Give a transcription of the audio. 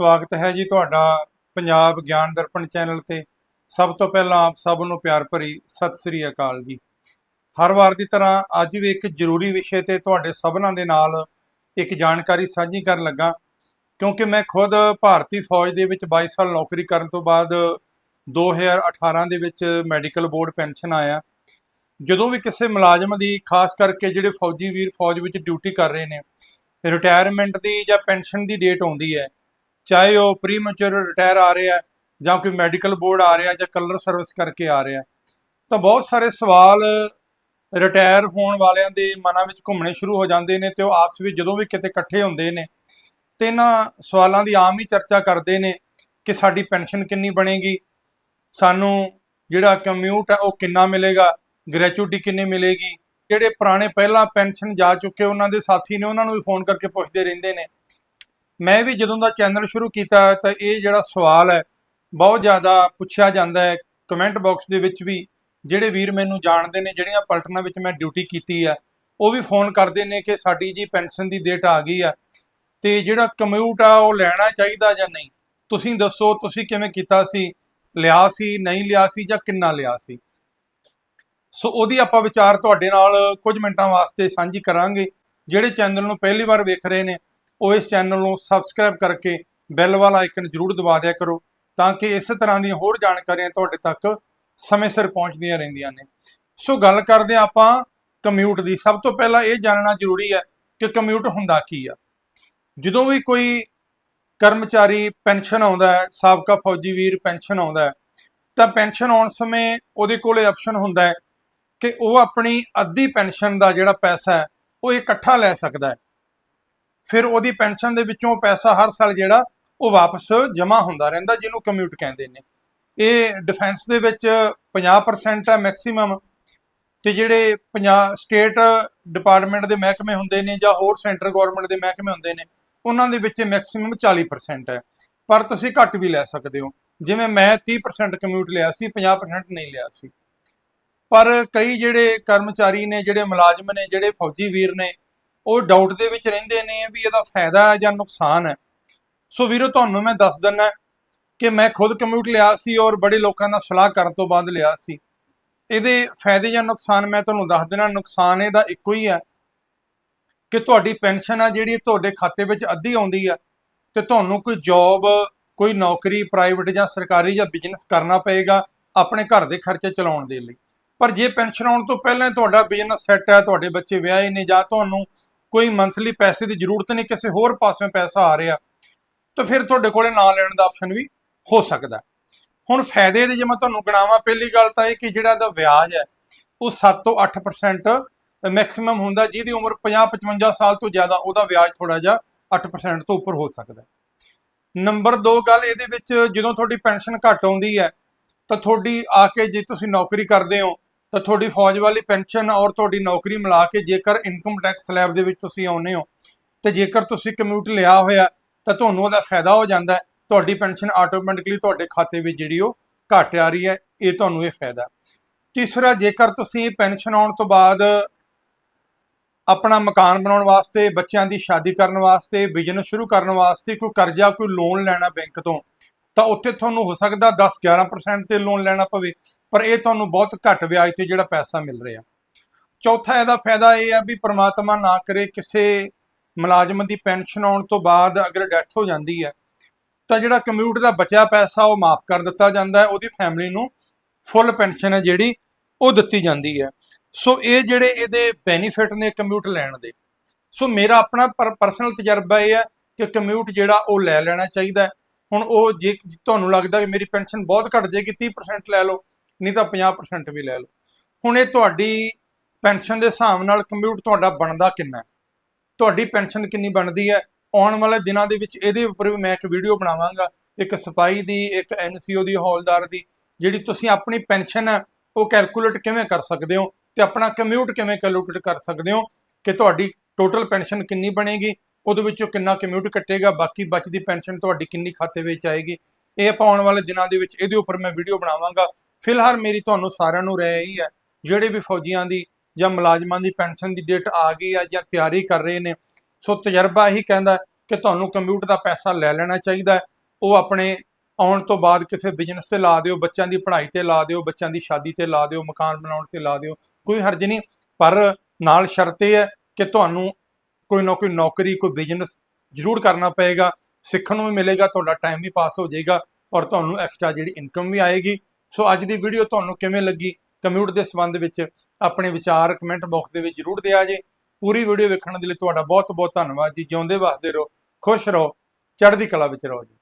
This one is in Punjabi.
ਸਵਾਗਤ ਹੈ ਜੀ ਤੁਹਾਡਾ ਪੰਜਾਬ ਗਿਆਨ ਦਰਪਣ ਚੈਨਲ ਤੇ। ਸਭ ਤੋਂ ਪਹਿਲਾਂ ਆਪ ਸਭ ਨੂੰ ਪਿਆਰ ਭਰੀ ਸਤਿ ਸ੍ਰੀ ਅਕਾਲ ਜੀ। ਹਰ ਵਾਰ ਦੀ ਤਰ੍ਹਾਂ ਅੱਜ ਵੀ ਇੱਕ ਜ਼ਰੂਰੀ ਵਿਸ਼ੇ ਤੇ ਤੁਹਾਡੇ ਸਭਨਾਂ ਦੇ ਨਾਲ ਇੱਕ ਜਾਣਕਾਰੀ ਸਾਂਝੀ ਕਰਨ ਲੱਗਾ। ਕਿਉਂਕਿ ਮੈਂ ਖੁਦ ਭਾਰਤੀ ਫੌਜ ਦੇ ਵਿੱਚ 22 ਸਾਲ ਨੌਕਰੀ ਕਰਨ ਤੋਂ ਬਾਅਦ 2018 ਦੇ ਵਿੱਚ ਮੈਡੀਕਲ ਬੋਰਡ ਪੈਨਸ਼ਨ ਆਇਆ। ਜਦੋਂ ਵੀ ਕਿਸੇ ਮੁਲਾਜ਼ਮ ਦੀ, ਖਾਸ ਕਰਕੇ ਜਿਹੜੇ ਫੌਜੀ ਵੀਰ ਫੌਜ ਵਿੱਚ ਡਿਊਟੀ ਕਰ ਰਹੇ ਨੇ ਰਿਟਾਇਰਮੈਂਟ ਦੀ ਜਾਂ ਪੈਨਸ਼ਨ ਦੀ ਡੇਟ ਆਉਂਦੀ ਹੈ ਚਾਹੇ ਉਹ ਪ੍ਰੀਮੈਚੁਰ ਰਿਟਾਇਰ ਆ ਰਿਹਾ ਹੈ ਜਾਂ ਕੋਈ ਮੈਡੀਕਲ ਬੋਰਡ ਆ ਰਿਹਾ ਜਾਂ ਕਲਰ ਸਰਵਿਸ ਕਰਕੇ ਆ ਰਿਹਾ ਤਾਂ ਬਹੁਤ ਸਾਰੇ ਸਵਾਲ ਰਿਟਾਇਰ ਹੋਣ ਵਾਲਿਆਂ ਦੇ ਮਨਾਂ ਵਿੱਚ ਘੁੰਮਣੇ ਸ਼ੁਰੂ ਹੋ ਜਾਂਦੇ ਨੇ ਤੇ ਉਹ ਆਪਸ ਵਿੱਚ ਜਦੋਂ ਵੀ ਕਿਤੇ ਇਕੱਠੇ ਹੁੰਦੇ ਨੇ ਤੇ ਇਹਨਾਂ ਸਵਾਲਾਂ ਦੀ ਆਮ ਹੀ ਚਰਚਾ ਕਰਦੇ ਨੇ ਕਿ ਸਾਡੀ ਪੈਨਸ਼ਨ ਕਿੰਨੀ ਬਣੇਗੀ, ਸਾਨੂੰ ਜਿਹੜਾ ਕਮਿਊਟ ਹੈ ਉਹ ਕਿੰਨਾ ਮਿਲੇਗਾ ਗ੍ਰੈਚੁਇਟੀ ਕਿੰਨੀ ਮਿਲੇਗੀ, ਜਿਹੜੇ ਪੁਰਾਣੇ ਪਹਿਲਾਂ ਪੈਨਸ਼ਨ ਜਾ ਚੁੱਕੇ ਉਹਨਾਂ ਦੇ ਸਾਥੀ ਨੇ ਉਹਨਾਂ ਨੂੰ ਵੀ ਫੋਨ ਕਰਕੇ ਪੁੱਛਦੇ ਰਹਿੰਦੇ ਨੇ ਮੈਂ ਵੀ ਜਦੋਂ ਦਾ ਚੈਨਲ ਸ਼ੁਰੂ ਕੀਤਾ ਤਾਂ ਇਹ ਜਿਹੜਾ ਸਵਾਲ ਹੈ, ਬਹੁਤ ਜ਼ਿਆਦਾ ਪੁੱਛਿਆ ਜਾਂਦਾ ਹੈ ਕਮੈਂਟ ਬਾਕਸ ਦੇ ਵਿੱਚ ਵੀ, ਜਿਹੜੇ ਵੀਰ ਮੈਨੂੰ ਜਾਣਦੇ ਨੇ, ਜਿਹੜੀਆਂ ਪਲਟਨਾਂ ਵਿੱਚ ਮੈਂ ਡਿਊਟੀ ਕੀਤੀ ਆ ਉਹ ਵੀ ਫੋਨ ਕਰਦੇ ਨੇ ਕਿ ਸਾਡੀ ਜੀ ਪੈਨਸ਼ਨ ਦੀ ਡੇਟ ਆ ਗਈ ਆ ਤੇ ਜਿਹੜਾ ਕਮਿਊਟ ਆ, ਉਹ ਲੈਣਾ ਚਾਹੀਦਾ ਜਾਂ ਨਹੀਂ? ਤੁਸੀਂ ਦੱਸੋ, ਤੁਸੀਂ ਕਿਵੇਂ ਕੀਤਾ ਸੀ? ਲਿਆ ਸੀ, ਨਹੀਂ ਲਿਆ ਸੀ ਜਾਂ ਕਿੰਨਾ ਲਿਆ ਸੀ? ਸੋ ਉਹਦੀ ਆਪਾਂ ਵਿਚਾਰ ਤੁਹਾਡੇ ਨਾਲ ਕੁਝ ਮਿੰਟਾਂ ਵਾਸਤੇ ਸਾਂਝੀ ਕਰਾਂਗੇ, ਜਿਹੜੇ ਚੈਨਲ ਨੂੰ ਪਹਿਲੀ ਵਾਰ ਵੇਖ ਰਹੇ ਨੇ ਉਹ ਇਸ ਚੈਨਲ ਨੂੰ ਸਬਸਕ੍ਰਾਈਬ ਕਰਕੇ ਬੈਲ ਵਾਲਾ ਆਈਕਨ ਜ਼ਰੂਰ ਦਬਾ ਦਿਆ ਕਰੋ ਤਾਂ ਕਿ ਇਸੇ ਤਰ੍ਹਾਂ ਦੀਆਂ ਹੋਰ ਜਾਣਕਾਰੀਆਂ ਤੁਹਾਡੇ ਤੱਕ ਸਮੇਂ ਸਿਰ ਪਹੁੰਚਦੀਆਂ ਰਹਿੰਦੀਆਂ ਨੇ। ਸੋ ਗੱਲ ਕਰਦੇ ਹਾਂ ਆਪਾਂ ਕਮਿਊਟ ਦੀ। ਸਭ ਤੋਂ ਪਹਿਲਾਂ ਇਹ ਜਾਣਨਾ ਜ਼ਰੂਰੀ ਹੈ ਕਿ ਕਮਿਊਟ ਹੁੰਦਾ ਕੀ ਆ। ਜਦੋਂ ਵੀ ਕੋਈ ਕਰਮਚਾਰੀ ਪੈਨਸ਼ਨ ਆਉਂਦਾ ਹੈ, ਸਾਬਕਾ ਫੌਜੀ ਵੀਰ ਪੈਨਸ਼ਨ ਆਉਂਦਾ ਹੈ, ਤਾਂ ਪੈਨਸ਼ਨ ਆਉਣ ਸਮੇਂ ਉਹਦੇ ਕੋਲੇ ਆਪਸ਼ਨ ਹੁੰਦਾ ਹੈ ਕਿ ਉਹ ਆਪਣੀ ਅੱਧੀ ਪੈਨਸ਼ਨ ਦਾ ਜਿਹੜਾ ਪੈਸਾ ਹੈ, ਉਹ ਇਕੱਠਾ ਲੈ ਸਕਦਾ ਹੈ। ਫਿਰ ਉਹਦੀ ਪੈਨਸ਼ਨ ਦੇ ਵਿੱਚੋਂ ਪੈਸਾ ਹਰ ਸਾਲ ਜਿਹੜਾ ਉਹ ਵਾਪਸ ਜਮ੍ਹਾਂ ਹੁੰਦਾ ਰਹਿੰਦਾ, ਜਿਹਨੂੰ ਕਮਿਊਟ ਕਹਿੰਦੇ ਨੇ। ਇਹ ਡਿਫੈਂਸ ਦੇ ਵਿੱਚ 50% ਹੈ ਮੈਕਸਿਮਮ ਤੇ ਜਿਹੜੇ ਪੰਜਾਬ ਸਟੇਟ ਡਿਪਾਰਟਮੈਂਟ ਦੇ ਮਹਿਕਮੇ ਹੁੰਦੇ ਨੇ ਜਾਂ ਹੋਰ ਸੈਂਟਰ ਗਵਰਨਮੈਂਟ ਦੇ ਮਹਿਕਮੇ ਹੁੰਦੇ ਨੇ, ਉਹਨਾਂ ਦੇ ਵਿੱਚ ਮੈਕਸਿਮਮ 40% ਹੈ। ਪਰ ਤੁਸੀਂ ਘੱਟ ਵੀ ਲੈ ਸਕਦੇ ਹੋ। ਜਿਵੇਂ ਮੈਂ 30% ਕਮਿਊਟ ਲਿਆ ਸੀ 50% ਨਹੀਂ ਲਿਆ ਸੀ। ਪਰ ਕਈ ਜਿਹੜੇ ਕਰਮਚਾਰੀ ਨੇ, ਜਿਹੜੇ ਮੁਲਾਜ਼ਮ ਨੇ, ਜਿਹੜੇ ਫੌਜੀ ਵੀਰ ਨੇ ਉਹ ਡਾਊਟ ਦੇ ਵਿੱਚ ਰਹਿੰਦੇ ਨੇ ਵੀ ਇਹਦਾ ਫਾਇਦਾ ਹੈ ਜਾਂ ਨੁਕਸਾਨ ਹੈ। ਸੋ ਵੀਰੋ, ਤੁਹਾਨੂੰ ਮੈਂ ਦੱਸ ਦਿੰਦਾ ਕਿ ਮੈਂ ਖੁਦ ਕਮਿਊਟ ਲਿਆ ਸੀ ਔਰ ਬੜੇ ਲੋਕਾਂ ਨਾਲ ਸਲਾਹ ਕਰਨ ਤੋਂ ਬਾਅਦ ਲਿਆ ਸੀ। ਇਹਦੇ ਫਾਇਦੇ ਜਾਂ ਨੁਕਸਾਨ ਮੈਂ ਤੁਹਾਨੂੰ ਦੱਸ ਦੇਣਾ ਨੁਕਸਾਨ ਇਹਦਾ ਇੱਕੋ ਹੀ ਹੈ ਕਿ ਤੁਹਾਡੀ ਪੈਨਸ਼ਨ ਆ ਜਿਹੜੀ ਤੁਹਾਡੇ ਖਾਤੇ ਵਿੱਚ ਅੱਧੀ ਆਉਂਦੀ ਆ ਤੇ ਤੁਹਾਨੂੰ ਕੋਈ ਜੌਬ ਕੋਈ ਨੌਕਰੀ ਪ੍ਰਾਈਵੇਟ ਜਾਂ ਸਰਕਾਰੀ ਜਾਂ ਬਿਜ਼ਨਸ ਕਰਨਾ ਪਏਗਾ ਆਪਣੇ ਘਰ ਦੇ ਖਰਚੇ ਚਲਾਉਣ ਦੇ ਲਈ। ਪਰ ਜੇ ਪੈਨਸ਼ਨ ਆਉਣ ਤੋਂ ਪਹਿਲਾਂ ਤੁਹਾਡਾ ਬਿਜ਼ਨਸ ਸੈੱਟ ਹੈ, ਤੁਹਾਡੇ ਬੱਚੇ ਵਿਆਹੇ ਨੇ ਜਾਂ ਤੁਹਾਨੂੰ ਕੋਈ ਮੰਥਲੀ ਪੈਸੇ ਦੀ ਜ਼ਰੂਰਤ ਨਹੀਂ, ਕਿਸੇ ਹੋਰ ਪਾਸੋਂ ਪੈਸਾ ਆ ਰਿਹਾ, ਤਾਂ ਫਿਰ ਤੁਹਾਡੇ ਕੋਲੇ ਨਾ ਲੈਣ ਦਾ ਆਪਸ਼ਨ ਵੀ ਹੋ ਸਕਦਾ ਹੁਣ ਫਾਇਦੇ ਦੇ ਜੇ ਮੈਂ ਤੁਹਾਨੂੰ ਗਿਣਾਵਾਂ, ਪਹਿਲੀ ਗੱਲ ਤਾਂ ਇਹ ਕਿ ਜਿਹੜਾ ਇਹਦਾ ਵਿਆਜ ਹੈ, ਉਹ 7 ਤੋਂ 8% ਮੈਕਸਿਮਮ ਹੁੰਦਾ, ਜਿਹਦੀ ਉਮਰ 50-55 ਸਾਲ ਤੋਂ ਜ਼ਿਆਦਾ, ਉਹਦਾ ਵਿਆਜ ਥੋੜਾ ਜਿਹਾ 8% ਤੋਂ ਉੱਪਰ ਹੋ ਸਕਦਾ ਨੰਬਰ 2 ਗੱਲ ਇਹਦੇ ਵਿੱਚ ਜਦੋਂ ਤੁਹਾਡੀ ਪੈਨਸ਼ਨ ਘੱਟ ਆਉਂਦੀ ਹੈ, ਤਾਂ ਤੁਹਾਡੀ ਆ ਕੇ ਜੇ ਤੁਸੀਂ ਨੌਕਰੀ ਕਰਦੇ ਹੋ ਤਾਂ ਤੁਹਾਡੀ ਫੌਜ ਵਾਲੀ ਪੈਨਸ਼ਨ ਔਰ ਤੁਹਾਡੀ ਨੌਕਰੀ ਮਿਲਾ ਕੇ ਜੇਕਰ ਇਨਕਮ ਟੈਕਸ ਸਲੈਬ ਦੇ ਵਿੱਚ ਤੁਸੀਂ ਆਉਨੇ ਹੋ ਤੇ ਜੇਕਰ ਤੁਸੀਂ ਕਮਿਊਟ ਲਿਆ ਹੋਇਆ ਤਾਂ ਤੁਹਾਨੂੰ ਉਹਦਾ ਫਾਇਦਾ ਹੋ ਜਾਂਦਾ ਹੈ। ਤੁਹਾਡੀ ਪੈਨਸ਼ਨ ਆਟੋਮੈਟਿਕਲੀ ਤੁਹਾਡੇ ਖਾਤੇ ਵਿੱਚ ਜਿਹੜੀ ਉਹ ਘਟ ਆ ਰਹੀ ਹੈ। ਇਹ ਤੁਹਾਨੂੰ ਇਹ ਫਾਇਦਾ ਤੀਸਰਾ, ਜੇਕਰ ਤੁਸੀਂ ਪੈਨਸ਼ਨ ਆਉਣ ਤੋਂ ਬਾਅਦ ਆਪਣਾ ਮਕਾਨ ਬਣਾਉਣ ਵਾਸਤੇ, ਬੱਚਿਆਂ ਦੀ ਸ਼ਾਦੀ ਕਰਨ ਵਾਸਤੇ ਬਿਜ਼ਨਸ ਸ਼ੁਰੂ ਕਰਨ ਵਾਸਤੇ ਕੋਈ ਕਰਜ਼ਾ, ਕੋਈ ਲੋਨ ਲੈਣਾ ਬੈਂਕ ਤੋਂ ਤਾਂ ਉੱਥੇ ਤੁਹਾਨੂੰ ਹੋ ਸਕਦਾ 10-11% ਤੇ ਲੋਨ ਲੈਣਾ ਪਵੇ, ਪਰ ਇਹ ਤੁਹਾਨੂੰ ਬਹੁਤ ਘੱਟ ਵਿਆਜ ਤੇ ਜਿਹੜਾ ਪੈਸਾ ਮਿਲ ਰਿਹਾ। ਚੌਥਾ ਇਹਦਾ ਫਾਇਦਾ ਇਹ ਹੈ ਵੀ ਪ੍ਰਮਾਤਮਾ ਨਾ ਕਰੇ ਕਿਸੇ ਮੁਲਾਜ਼ਮ ਦੀ ਪੈਨਸ਼ਨ ਆਉਣ ਤੋਂ ਬਾਅਦ ਅਗਰ ਡੈਥ ਹੋ ਜਾਂਦੀ ਹੈ, ਤਾਂ ਜਿਹੜਾ ਕਮਿਊਟ ਦਾ ਬਚਿਆ ਪੈਸਾ ਉਹ ਮਾਫ ਕਰ ਦਿੱਤਾ ਜਾਂਦਾ ਹੈ, ਉਹਦੀ ਫੈਮਿਲੀ ਨੂੰ ਫੁੱਲ ਪੈਨਸ਼ਨ ਹੈ ਜਿਹੜੀ, ਉਹ ਦਿੱਤੀ ਜਾਂਦੀ ਹੈ। ਸੋ ਇਹ ਜਿਹੜੇ ਇਹਦੇ ਬੈਨੀਫਿਟ ਨੇ ਕਮਿਊਟ ਲੈਣ ਦੇ। ਸੋ ਮੇਰਾ ਆਪਣਾ ਪਰਸਨਲ ਤਜਰਬਾ ਇਹ ਹੈ ਕਿ ਕਮਿਊਟ ਜਿਹੜਾ ਉਹ ਲੈ ਲੈਣਾ ਚਾਹੀਦਾ ਹੈ। ਹੁਣ ਉਹ ਜੇ ਤੁਹਾਨੂੰ ਲੱਗਦਾ ਕਿ ਮੇਰੀ ਪੈਨਸ਼ਨ ਬਹੁਤ ਘਟ ਜਾਏਗੀ 30% ਲੈ ਲਓ, ਨਹੀਂ ਤਾਂ 50% ਵੀ ਲੈ ਲਓ। ਹੁਣ ਇਹ ਤੁਹਾਡੀ ਪੈਨਸ਼ਨ ਦੇ ਹਿਸਾਬ ਨਾਲ ਕੰਪਿਊਟ ਤੁਹਾਡਾ ਬਣਦਾ ਕਿੰਨਾ ਤੁਹਾਡੀ ਪੈਨਸ਼ਨ ਕਿੰਨੀ ਬਣਦੀ ਹੈ? ਆਉਣ ਵਾਲੇ ਦਿਨਾਂ ਦੇ ਵਿੱਚ ਇਹਦੇ ਉੱਪਰ ਵੀ ਮੈਂ ਇੱਕ ਵੀਡੀਓ ਬਣਾਵਾਂਗਾ, ਇੱਕ ਸਿਪਾਈ ਦੀ, ਇੱਕ ਐਨਸੀਓ ਦੀ, ਹੌਲਦਾਰ ਦੀ, ਜਿਹੜੀ ਤੁਸੀਂ ਆਪਣੀ ਪੈਨਸ਼ਨ ਹੈ, ਉਹ ਕੈਲਕੂਲੇਟ ਕਿਵੇਂ ਕਰ ਸਕਦੇ ਹੋ ਤੇ ਆਪਣਾ ਕਮਿਊਟ ਕਿਵੇਂ ਕੈਲਕੂਲੇਟ ਕਰ ਸਕਦੇ ਹੋ ਕਿ ਤੁਹਾਡੀ ਟੋਟਲ ਪੈਨਸ਼ਨ ਕਿੰਨੀ ਬਣੇਗੀ ਉਹਦੇ ਵਿੱਚੋਂ ਕਿੰਨਾ ਕਮਿਊਟ ਕੱਟੇਗਾ, ਬਾਕੀ ਬਚਦੀ ਪੈਨਸ਼ਨ ਤੁਹਾਡੀ ਕਿੰਨੀ ਖਾਤੇ ਵਿੱਚ ਆਏਗੀ। ਇਹ ਆਪਾਂ ਆਉਣ ਵਾਲੇ ਦਿਨਾਂ ਦੇ ਵਿੱਚ ਇਹਦੇ ਉੱਪਰ ਮੈਂ ਵੀਡੀਓ ਬਣਾਵਾਂਗਾ। ਫਿਲਹਾਲ ਮੇਰੀ ਤੁਹਾਨੂੰ ਸਾਰਿਆਂ ਨੂੰ ਰਹਿ ਹੀ ਹੈ, ਜਿਹੜੇ ਵੀ ਫੌਜੀਆਂ ਦੀ ਜਾਂ ਮੁਲਾਜ਼ਮਾਂ ਦੀ ਪੈਨਸ਼ਨ ਦੀ ਡੇਟ ਆ ਗਈ ਆ ਜਾਂ ਤਿਆਰੀ ਕਰ ਰਹੇ ਨੇ, ਸੋ ਤਜਰਬਾ ਇਹੀ ਕਹਿੰਦਾ ਕਿ ਤੁਹਾਨੂੰ ਕੰਪਿਊਟਰ ਦਾ ਪੈਸਾ ਲੈ ਲੈਣਾ ਚਾਹੀਦਾ ਉਹ ਆਪਣੇ ਆਉਣ ਤੋਂ ਬਾਅਦ ਕਿਸੇ ਬਿਜ਼ਨਸ ਤੇ ਲਾ ਦਿਓ, ਬੱਚਿਆਂ ਦੀ ਪੜ੍ਹਾਈ ਤੇ ਲਾ ਦਿਓ, ਬੱਚਿਆਂ ਦੀ ਸ਼ਾਦੀ ਤੇ ਲਾ ਦਿਓ, ਮਕਾਨ ਬਣਾਉਣ ਤੇ ਲਾ ਦਿਓ, ਕੋਈ ਹਰਜ ਨਹੀਂ। ਪਰ ਨਾਲ ਸ਼ਰਤ ਇਹ ਹੈ ਕਿ ਤੁਹਾਨੂੰ ਕੋਈ ਨਾ ਕੋਈ ਨੌਕਰੀ, ਕੋਈ ਬਿਜ਼ਨਸ ਜ਼ਰੂਰ ਕਰਨਾ ਪਏਗਾ, ਸਿੱਖਣ ਨੂੰ ਵੀ ਮਿਲੇਗਾ, ਤੁਹਾਡਾ ਟਾਈਮ ਵੀ ਪਾਸ ਹੋ ਜਾਏਗਾ ਔਰ ਤੁਹਾਨੂੰ ਐਕਸਟਰਾ ਜਿਹੜੀ ਇਨਕਮ ਵੀ ਆਏਗੀ। ਸੋ ਅੱਜ ਦੀ ਵੀਡੀਓ ਤੁਹਾਨੂੰ ਕਿਵੇਂ ਲੱਗੀ? ਕੰਪਿਊਟਰ ਦੇ ਸੰਬੰਧ ਵਿੱਚ ਆਪਣੇ ਵਿਚਾਰ ਕਮੈਂਟ ਬਾਕਸ ਦੇ ਵਿੱਚ ਜ਼ਰੂਰ ਦਿਆ ਜੇ। ਪੂਰੀ ਵੀਡੀਓ ਵੇਖਣ ਦੇ ਲਈ ਤੁਹਾਡਾ ਬਹੁਤ ਬਹੁਤ ਧੰਨਵਾਦ ਜੀ। ਜਿਉਂਦੇ ਵਸਦੇ ਰਹੋ, ਖੁਸ਼ ਰਹੋ, ਚੜ੍ਹਦੀ ਕਲਾ ਵਿੱਚ ਰਹੋ ਜੀ।